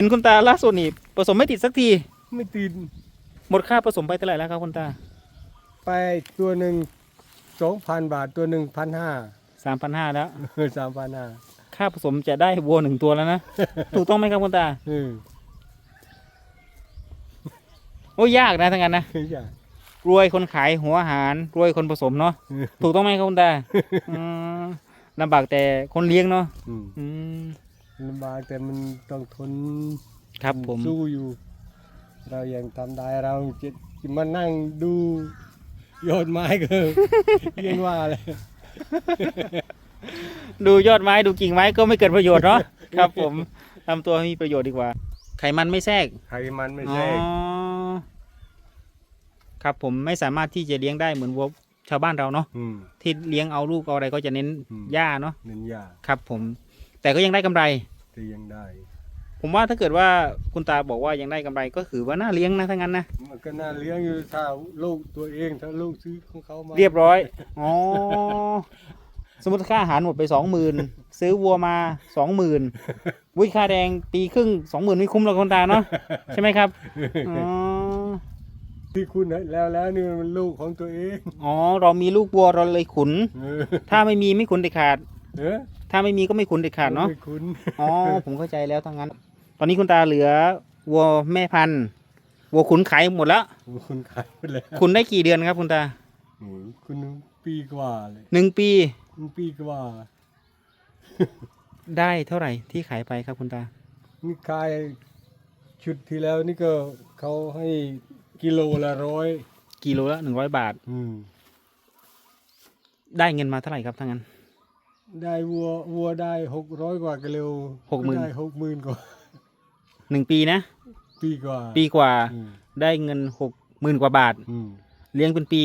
เห็นคุณตาล่าสุดนี่ผสมไม่ติดสักที ไม่ติดหมดค่าผสมไปเท่าไหร่แล้วครับคุณตาไปตัวหนึ่งสองพันบาทตัวหนึ่งพันห้าสามพันห้าแล้ว สามพันห้าค่าผสมจะได้วัวหนึ่งตัวแล้วนะ ถูกต้องไหมครับคุณตาเออโอ้ยยากนะทั้งนั้นนะอย่ารวยคนขายหัวอาหาร รวยคนผสมเนาะถูกต้องไหมครับคุณตาอืมลำบากแต่คนเลี้ยงเนาะอืม อืม ลำบากแต่มันต้องทนครับผมสู้อยู่ เรายังทำได้เราจะจะมานั่งดูยอดไม้ก็ยังว่าเลยดูยอดไม้ดูกิ่งไม้ก็ไม่เกิดประโยชน์เนาะครับ ผมทำตัวให้มีประโยชน์ดีกว่า ไขมันไม่แทรกไขมันไม่อ๋อแทรกครับผมไม่สามารถที่จะเลี้ยงได้เหมือนวัวชาวบ้านเราเนาะอืมที่เลี้ยงเอาลูกเอาอะไรก็จะเน้นอืมหญ้าเนาะเน้นยาครับผม แต่ก็ยังได้กำไรแต่ยังได้ ผมว่าถ้าเกิดว่าคุณตาบอกว่ายังได้กำไรก็คือว่าน่าเลี้ยงนะทั้งนั้นนะ มันก็น่าเลี้ยงอยู่ถ้าลูกตัวเองถ้าลูกซื้อของเขามาเรียบร้อย อ๋อ สมมติค่าอาหารหมดไปสองหมื่นซื้อวัวมาสองหมื่นวิค่าแดงปีครึ่งสองหมื่นไม่คุ้มหรอกคุณตาเนาะใช่ไหมครับ อ๋อ ที่คุณแล้วแล้วนี่มันลูกของตัวเองอ๋อ เรามีลูกวัวเราเลยขุน เออถ้าไม่มีไม่ขุนเด็ดขาด เออถ้าไม่มีก็ไม่ขุนเด็ดขาดเนาะไม่คุณอ๋อผมเข้าใจแล้วทั้งนั้น ตอนนี้คุณตาเหลือวัวแม่พันธุ์วัวขุนขายหมดแล้วคุณขายไปแล้วขุนได้กี่เดือนครับคุณตาโอ้ยคุณปีกว่าเลยหนึ่งปีคุณปีกว่า ได้เท่าไหร่ที่ขายไปครับคุณตานี่ขายชุดที่แล้วนี่ก็เขาให้กิโลละร้อยกิโลละหนึ่งร้อยบาท อืม ได้เงินมาเท่าไหร่ครับทั้งนั้น ได้วัววัวได้หกร้อยกว่ากิโลหกหมื่น ได้หกหมื่นกว่าหนึ่งปีนะ ปีกว่าปีกว่าอืมได้เงินหกหมื่นกว่าบาท อืมเลี้ยงเป็นปี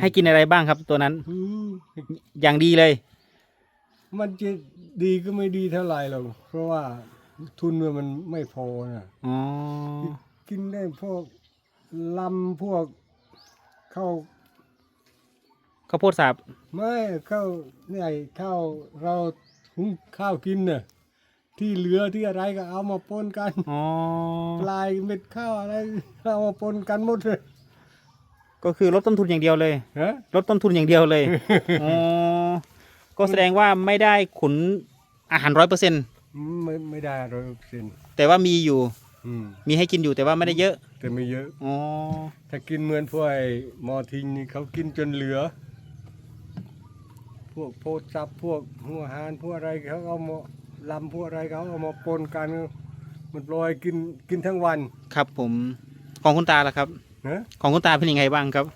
ให้กินอะไรบ้างครับตัวนั้น อืมอย่างดีเลย มันจะดีก็ไม่ดีเท่าไหร่หรอกเพราะว่าทุนมันไม่พอนะอ๋อ กินได้พวกลำพวกข้าว ข้าวโพดสับไม่ข้าวเนี่ยข้าวเราหุงข้าวกินน่ะที่เหลือที่อะไรก็เอามาปนกันอ๋อปลายเม็ดข้าวอะไรเอามาปนกันหมดเลยก็คือลดต้นทุนอย่างเดียวเลยฮะลดต้นทุนอย่างเดียวเลยอ๋อก็แสดงว่าไม่ได้ขุนอาหารร้อยเปอร์เซ็นไม่ไม่ได้ร้อยเปอร์เซ็นต์แต่ว่ามีอยู่อืมมีให้กินอยู่แต่ว่าไม่ได้เยอะ แต่ไม่เยอะอ๋อถ้ากินเหมือนพวกไอ้หมอทิงนี่เขากินจนเหลือพ วกโพดซับพวกหัวหานพวกอะไรเขาเอามาลำพวกอะไรเขาเอามาปนกันมันปล่อยกินกินทั้งวันครับผมของคุณตาล่ะครับ นะของคุณตาเป็นยังไงบ้างครับ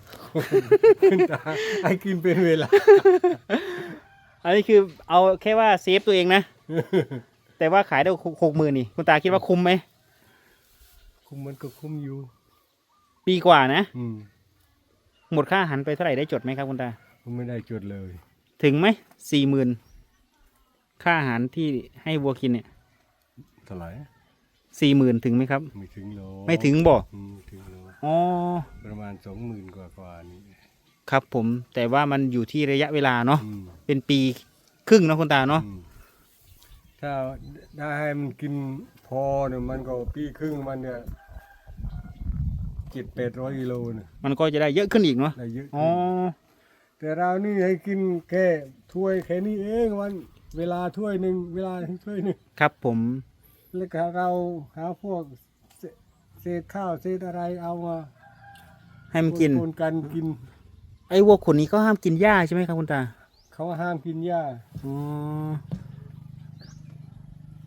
ขึ้นตาให้กินเป็นเวลา อันนี้คือเอาแค่ว่าเซฟตัวเองนะ แต่ว่าขายได้หกหมื่นนี่ คุณตาคิดว่าคุ้มไหม คุมมันก็คุมอยู่ ปีกว่านะ อืมหมดค่าอาหารไปเท่าไหร่ได้จดไหมครับคุณตา ผมไม่ได้จดเลย ถึงไหมสี่หมื่นค่าอาหารที่ให้วัวกินเนี่ยเท่าไหร่สี่หมื่นถึงไหมครับ ไม่ถึงโลไม่ถึงบ่อืมถึงโลอ๋อประมาณสองหมื่นกว่ากว่านี่ครับผมแต่ว่ามันอยู่ที่ระยะเวลาเนาะอืมเป็นปีครึ่งเนาะคุณตาเนาะอืมถ้าได้ให้มันกินพอเนี่ยมันก็ปีครึ่งมันเนี่ยเจ็ดแปดร้อยกิโลเนี่ยมันก็จะได้เยอะขึ้นอีกเนาะได้เยอะอ๋อ แต่เรานี่ให้กินแค่ถ้วยแค่นี้เองวัน เวลาถ้วยหนึ่งเวลาถ้วยหนึ่งครับผมแล้วก็เราหาพวกเศษเศษข้าวเศษอะไรเอามาให้มันกิน ปนกันกิน ไอ้วัวขุนนี้ก็ห้ามกินหญ้าใช่ไหมครับคุณตาเขาห้ามกินหญ้า อ๋อ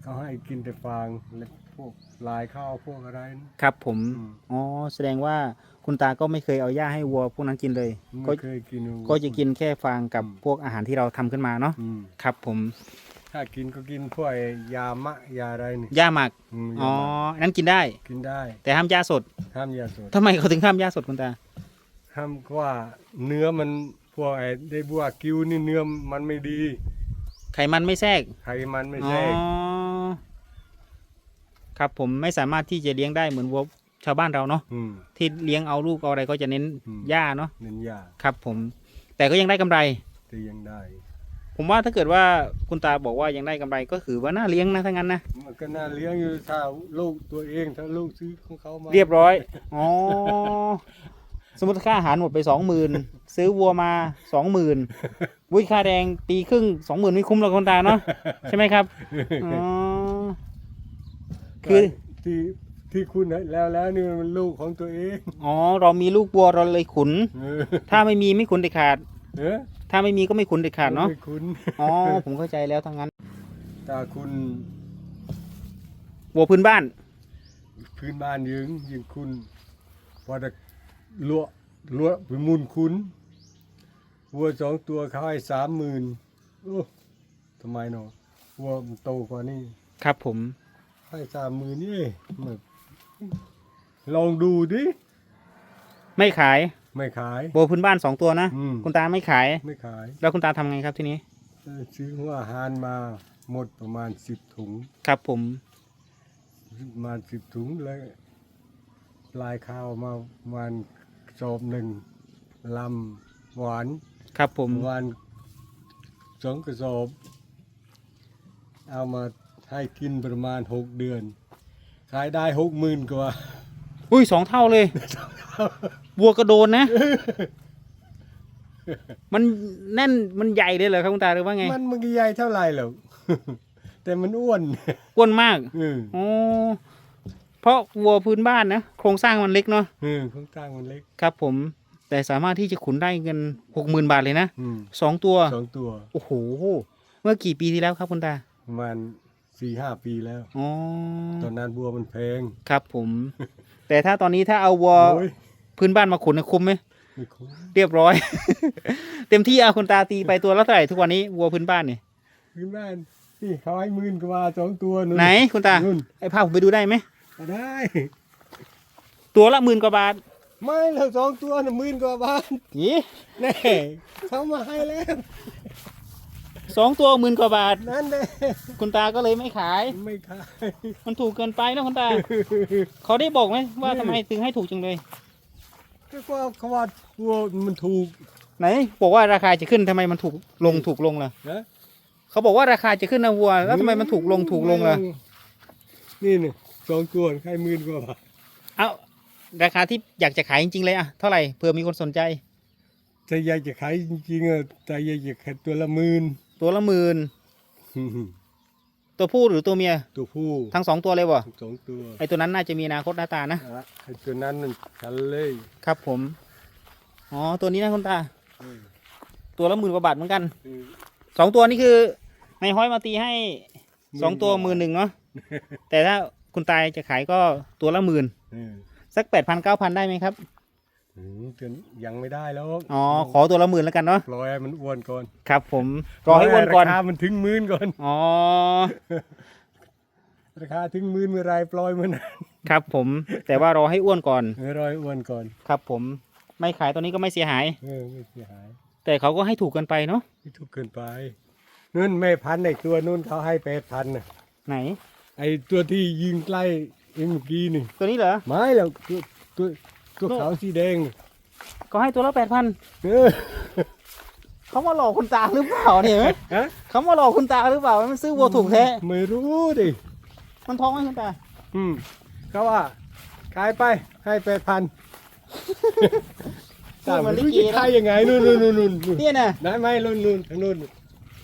เขาให้กินแต่ฟางและ พวกลายข้าวพวกอะไรนะ ครับผมอืม อ๋อแสดงว่าคุณตาก็ไม่เคยเอาหญ้าให้วัวพวกนั้นกินเลย ก็ไม่เคยกินก็จะกินแค่ฟางกับอืมพวกอาหารที่เราทำขึ้นมาเนาะอืมครับผมถ้ากินก็กินพวกไอ้ยามะยาอะไรนี่หญ้าหมักมอ๋อยามะอันนั้นกินได้ กินได้แต่ห้ามหญ้าสดห้ามยาสดทำไมเขาถึงห้ามหญ้าสดคุณตา ห้ามว่าเนื้อมันพวกไอ้ได้บัวกิ้วนี่เนื้อมันไม่ดี ไขมันไม่แทรกไขมันไม่อ๋อแทรก ครับผมไม่สามารถที่จะเลี้ยงได้เหมือนวัวชาวบ้านเราเนาะอืม ที่เลี้ยงเอาลูกเอาอะไรก็จะเน้นอืม หญ้าเนาะเน้นยาครับผมแต่ก็ยังได้กำไร แต่ยังได้ ผมว่าถ้าเกิดว่าคุณตาบอกว่ายังได้กำไรก็คือว่าน่าเลี้ยงนะถ้างั้นนะมันก็น่าเลี้ยงอยู่ถ้าลูกตัวเองถ้าลูกซื้อของเขามาเรียบร้อยอ๋อสมมติค่าอาหารหมดไปสองหมื่นซื้อวัวมาสองหมื่นวิค่าแดงปีครึ่งสองหมื่นไม่คุ้มหรอกคุณตาเนาะใช่ไหมครับอ๋อ คือที่ที่คุณแล้วแล้วนี่มันลูกของตัวเองอ๋อเรามีลูกวัวเราเลยขุน เออถ้าไม่มีไม่ขุนเด็ดขาด เออถ้าไม่มีก็ไม่ขุนเด็ดขาดเนาะไม่คุณอ๋อผมเข้าใจแล้วทั้งนั้นถ้าคุณวัวพื้นบ้าน พื้นบ้านยิงยิงคุณพอจะลวลวไปมุนคุณวัวสองตัวเขาให้สามหมื่นโอ้ทำไมเนาะวัวมันโตกว่านี่ครับผม ให้สามหมื่นนี่มันลองดูดิ ไม่ขายไม่ขายวัวพื้นบ้านสองตัวนะ อืม คุณตาไม่ขาย ไม่ขายแล้วคุณตาทำไงครับทีนี้ เออซื้อหัวอาหารมาหมดประมาณสิบถุง ครับผม ประมาณสิบถุงแล้วลายข้าวมาประมาณสอบหนึ่งลำหวานครับผม ประมาณสองกระสอบ เอามา ให้กินประมาณหกเดือน ขายได้หกหมื่นกว่า อุ้ยสองเท่าเลย วัวกระโดนนะ มันแน่นมันใหญ่เลยเหรอครับคุณตาหรือว่าไง มันมันก็ใหญ่เท่าไหร่หรอก แต่มันอ้วนอ้วนมากเอออ๋อเพราะวัวพื้นบ้านนะโครงสร้างมันเล็กเนาะเออข้างตั้งมันเล็กครับ ผม แต่สามารถที่จะขุนได้เงินหกหมื่นบาทเลยนะอืมสองตัวสองตัว โอ้โหเมื่อกี่ปีที่แล้วครับคุณตา ประมาณ สี่ห้าปีแล้ว อ๋อตอนนั้นบัวมันแพงครับผม แต่ถ้าตอนนี้ถ้าเอาวัวโอ้ยพื้นบ้านมาขุนเนี่ยคุ้มไหมไม่คุ้มเรียบร้อย เต็มที่เอาคุณตาตีไปตัวละเท่าไหร่ทุกวันนี้วัวพื้นบ้านเนี่ยพื้นบ้านนี่เขาให้หมื่นกว่าสองตัวนู่นไหนคุณตานู่นไอ้ภาพผมไปดูได้ไหมก็ได้ ตัวละหมื่นกว่าบาทไม่หรอกสองตัวน่ะหมื่นกว่าบาทยี่แน่เขามาให้แล้ว สองตัวหมื่นกว่าบาท นั่นแน่คุณตาก็เลยไม่ขาย ไม่ขายมันถูกเกินไปนะคุณตา เขาได้บอกไหมว่าทำไมถึงให้ถูกจังเลย ก็ว่าเขาว่าวัวมันถูกไหน บอกว่าราคาจะขึ้นทำไมมันถูกลงถูกลงล่ะนะเขาบอกว่าราคาจะขึ้นนะวัว แล้วทำไมมันถูกลงถูกลงล่ะนี่นี่สองตัวให้หมื่นกว่าบาทเอาราคาที่อยากจะขายจริงๆเลยอะเท่าไหร่เผื่อมีคนสนใจใจใหญ่จะขายจริงๆอะใจใหญ่จะขายตัวละหมื่น ตัวละหมื่นตัวผู้หรือตัวเมีย ตัวผู้ทั้งสองตัวเลยวะสองตัวไอตัวนั้นน่าจะมีอนาคตหน้าตานะอะไอ้ตัวนั้นมันชันเลย ครับผมอ๋อตัวนี้นะคุณตาเออตัวละหมื่นกว่าบาทเหมือนกันเออสองตัวนี่คือในห้อยมาตีให้สองตัวหมื่นหนึ่งเนาะแต่ถ้าคุณตายจะขายก็ตัวละหมื่นเออสักแปดพันเก้าพันได้ไหมครับ อืมจนยังไม่ได้แล้วอ๋อขอตัวละหมื่นแล้วกันเนาะปล่อยให้มันอ้วนก่อนครับ ผมรอให้อ้วนก่อนราคามันถึงหมื่นก่อนอ๋อราคาถึงหมื่นเมื่อไรปล่อยเมื่อนั้นครับ ผม แต่ว่ารอให้อ้วนก่อนเออรอให้อ้วนก่อนครับ ผมไม่ขายตัวนี้ก็ไม่เสียหาย เออไม่เสียหาย แต่เขาก็ให้ถูกกันไปเนาะไม่ถูกเกินไปนู่นแม่พันธุ์ไอ้ตัวนู่นเขาให้แปดพันน่ะไหน ไอ้ตัวที่ยิงใกล้เองเมื่อกี้นี่ตัวนี้เหรอไม่หรอกตัวตัว ตัวขาวสีแดงนี่ก็ให้ตัวละแปดพันเออเขามาหลอกคุณตาหรือเปล่าเนี่ยเห็นไหมฮะเขามาหลอกคุณตาหรือเปล่า มันซื้อวัวถูกแท้ไม่รู้ดิมันท้องไหมคุณตา อืมเขาว่าขายไปให้แปดพันพูดเหมือนลิรู้เกจะนะขายยังไงนู่นนู่นนู่นนู่นนู่นเนี่ยนะได้ไหมนู่นนู่นทางนู่น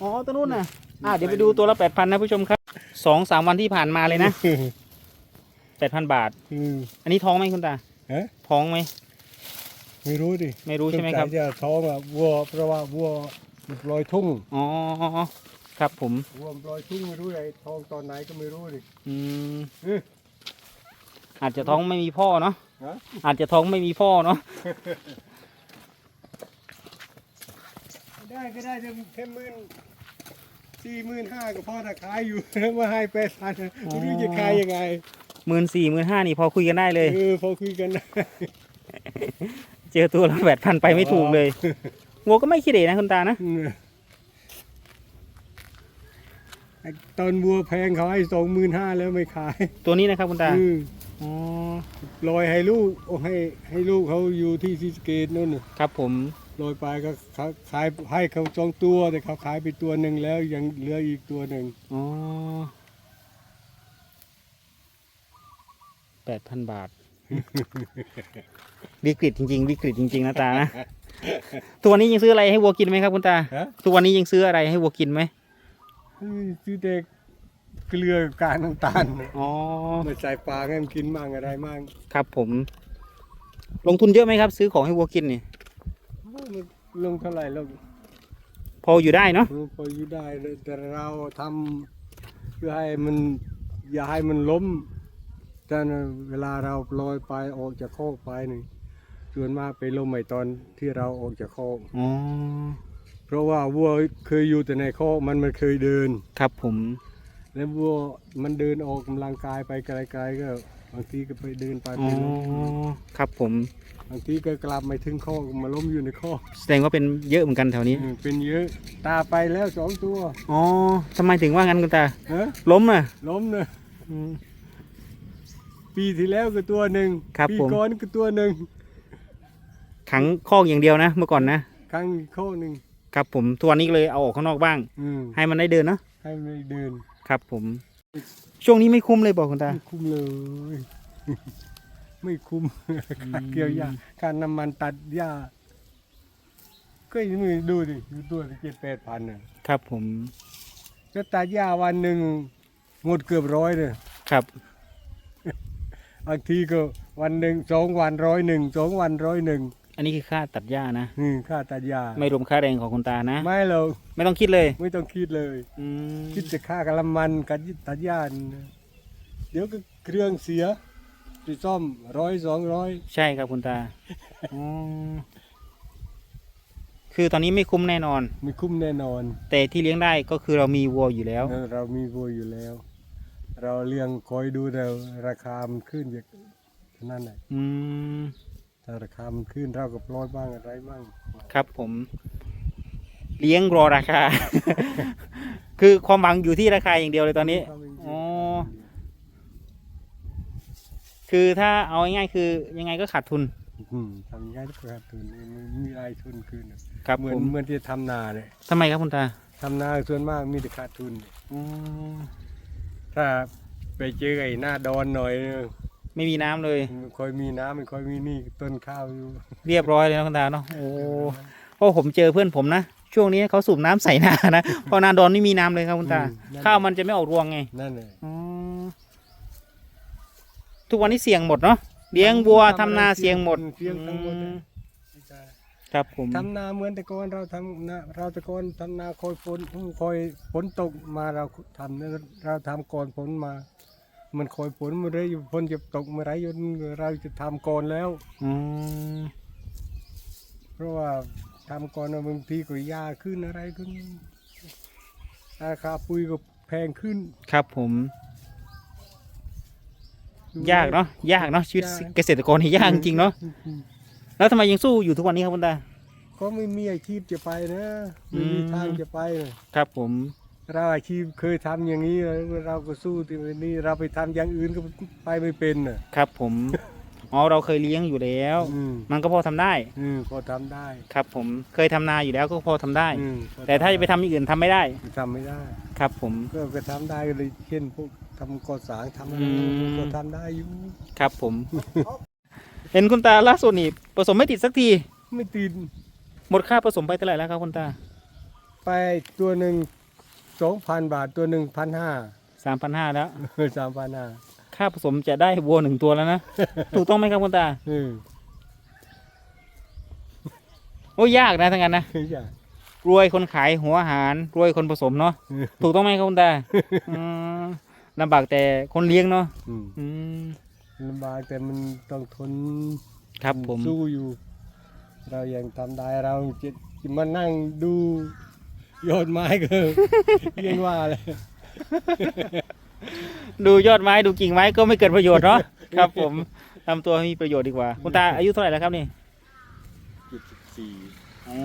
อ๋อตัวนู้นน่ะอ่าเดี๋ยวไปดูตัวละแปดพันนะผู้ชมครับสองสามวันที่ผ่านมาเลยนะแปดพันบาทอืมอันนี้ท้องไหมคุณตาฮะ ท้องไหม ไม่รู้ดิไม่รู้ใช่ไหมครับ สงสัยจะท้องอะวัวเพราะว่าวัวมันปลอยทุ่งอ๋อ ครับผม วัวมันปลอยทุ่งไม่รู้ไอ้ท้องตอนไหนก็ไม่รู้ดิอืม เอออาจจะท้องไม่มีพ่อเนาะ ฮะ อาจจะท้องไม่มีพ่อเนาะ ได้ก็ได้จะแค่หมื่นสี่หมื่นห้าก็พอถ้าขายอยู่ มาให้แปดพันไม่รู้จะขายยังไง หมื่นสี่หมื่นห้านี่พอคุยกันได้เลย เออพอคุยกันได้เจอตัวละแปดพันไปไม่ถูกเลยวัวก็ไม่คิดเองนะคุณตานะอืมไอ้ตอนวัวแพงเขาให้สองหมื่นห้าแล้วไม่ขาย ตัวนี้นะครับคุณตาอืมอ๋อปล่อยให้ลูกโอ้ให้ให้ลูกเขาอยู่ที่ซีสะเกตนู่นน่ะครับ ผมปโดยไปก็เขาขายให้เขาสองตัวแต่เขาขายไปตัวหนึ่งแล้วยังเหลืออีกตัวหนึ่งอ๋อ แปดพันบาท วิกฤตจริง ๆ วิกฤตจริง ๆนะตานะ ทุกวันนี้ยังซื้ออะไรให้วัวกินไหมครับคุณตา ฮะ ทุกวันนี้ยังซื้ออะไรให้วัวกินไหมเฮ้ยซื้อเด็กเกลือกับกากน้ำตาลอ๋อ มาใส่ปลาให้มันกินมั่งอะไรมั่งครับผม ลงทุนเยอะไหมครับ ซื้อของให้วัวกินนี่มันลงเท่าไหร่แล้วพออยู่ได้เนาะพออยู่ได้เลยแต่เราทำเพื่อให้มันอย่าให้มันล้ม แต่เวลาเราลอยไปออกจากโคอกไปหนึ่งส่วนมากไปล้มใหม่ตอนที่เราออกจากโคอกอ๋อเพราะว่าวัวเคยอยู่แต่ในโคอกมันมันเคยเดิน ครับผม แล้ววัวมันเดินออกกำลังกายไปไกลๆก็บางทีก็ไปเดินไปอ๋อไปล้มครับผมบางทีก็กลับไม่ถึงโคอกมาล้มอยู่ในโคอกแสดงว่าเป็นเยอะเหมือนกันแถวนี้อืมเป็นเยอะตาไปแล้วสองตัว อ๋อทำไมถึงว่างั้นคุณตาฮะล้มน่ะล้มเนอะอืม ปีที่แล้วก็ตัวหนึ่งครับปีผม ก่อนก็ตัวหนึ่งขังคอกอย่างเดียวนะ เมื่อก่อนนะครั้งอีกโคอกหนึ่งครับผมทุกวันนี้ก็เลยเอาออกข้างนอกบ้าง อืมให้มันได้เดินเนาะให้ไม่เดินครับ ผม ช่วงนี้ไม่คุ้มเลยบอกคุณตา ไม่คุ้มเลย ไม่คุ้มเกี่ยวหญ้าการน้ำมันตัดหญ้าก็ยังไม่ดูดิดูตัวเจ็ดแปดพันน่ะครับผมก็ตัดหญ้าวันหนึ่งหมดเกือบร้อยเลยครับ บางทีก็วันหนึ่งสองวันร้อยหนึ่งสองวันร้อยหนึ่งอันนี้คือค่าตัดหญ้านะ อืมค่าตัดหญ้าไม่รวมค่าแรงของคุณตานะ ไม่เราไม่ต้องคิดเลยไม่ต้องคิดเลย อืมคิดจะค่ากะละมันกับตัดหญ้านี่นะเดี๋ยวก็เครื่องเสียไปซ่อมร้อยสองร้อยใช่ครับคุณตาอ๋อคือตอนนี้ไม่คุ้มแน่นอน ไม่คุ้มแน่นอนแต่ที่เลี้ยงได้ก็คือเรามีวัวอยู่แล้ว เออเรามีวัวอยู่แล้ว เราเลี้ยงคอยดูแต่ราคามันขึ้นอย่างนั่นแหละอืมถ้าราคามันขึ้นเราก็ปล่อยบ้างอะไรบ้างครับผม เลี้ยงรอราคา คือความหวังอยู่ที่ราคาอย่างเดียวเลยตอนนี้อ๋อคือถ้าเอาง่ายๆคือยังไงก็ขาดทุนอืมทำยังไงก็ขาดทุนไม่มีรายทุนขึ้นน่ะครับเหมือผนมเหมือนที่ทำนาเนี่ยทำไมครับคุณตาทำนาส่วนมากมีแต่ขาดทุนอ๋อ ถ้าไปเจอไอ้หน้าดอนหน่อยเนี่ยไม่มีน้ำเลย มันค่อยมีน้ำมันค่อยมีนี่ต้นข้าวอยู่ เรียบร้อยเลยนะคุณตาเนาะโอ้เพราะผมเจอเพื่อนผมนะ ช่วงนี้เขาสูบน้ำใส่นานะ เพราะนาดอนไม่มีน้ำเลยครับคุณตา อืมนั่น ข้าวมันจะไม่ออกรวงไงนั่นเลยอ๋อทุกวันนี้เสี่ยงหมดเนาะเลี้ยงวัวทำนาเสี่ยงหมดเสี่ยงทั้งหมดเลอืยม ครับผมทำนาเหมือนแต่ก่อนเราทำนาเราแต่ก่อนทำนาคอยฝนคอยฝนตกมาเราทำเนี่ยเราทำก่อนฝนมา มันคอยฝนเมื่อไรฝนจะตกเมื่อไรเราจะทำก่อนแล้วอืมเพราะว่าทำก่อนบางทีก็ยาขึ้นอะไรขึ้นราคาปุ๋ยก็แพงขึ้น ครับผม ยากเนาะยากเนาะชีวิตยากเกษตรกรนี่ยากจริงๆเนาะ แล้วทำไมยังสู้อยู่ทุกวันนี้ครับคุณตา ก็ไม่มีอาชีพจะไปนะไม่มีอืม ทางจะไปเลยครับผม เราอาชีพเคยทำอย่างนี้เราก็สู้ที่นี่เราไปทำอย่างอื่นก็ไปไม่เป็นน่ะครับผม อ๋อเราเคยเลี้ยงอยู่แล้ว อืมมันก็พอทำได้ อืมพอทำได้ครับผม เคยทำนาอยู่แล้วก็พอทำได้ อืมพอแต่ถ้าจะไปทำอย่างอื่นทำไม่ได้ ทำไม่ได้ ครับผม ก็ก็ทำได้เลยเช่นพวกทำก่อสร้างทำอะไรอืม ก็ทำได้อยู่ ครับผม เห็นคุณตาล่าสุดนี่ผสมไม่ติดสักที ไม่ติดหมดค่าผสมไปเท่าไหร่แล้วครับคุณตาไปตัวหนึ่งสองพันบาทตัวหนึ่งพันห้าสามพันห้าแล้ว สามพันห้าค่าผสมจะได้วัวหนึ่งตัวแล้วนะ ถูกต้องไหมครับคุณตา อืมโอ้ยยากนะทั้งนั้นนะอย่ารวยคนขายหัวอาหารรวยคนผสมเนาะ ถูกต้องไหมครับคุณตา อืมลำบากแต่คนเลี้ยงเนาะอืม อืม ลำบากแต่มันต้องทนครับผมสู้อยู่ เรายังทำได้เราจะจะมานั่งดูยอดไม้ก็ ยังว่าเลยดูยอดไม้ดูกิ่งไม้ก็ไม่เกิดประโยชน์เนาะครับ ผมทำตัวให้มีประโยชน์ดีกว่า คุณตาอายุเท่าไหร่แล้วครับนี่ จุดสี่อ๋อ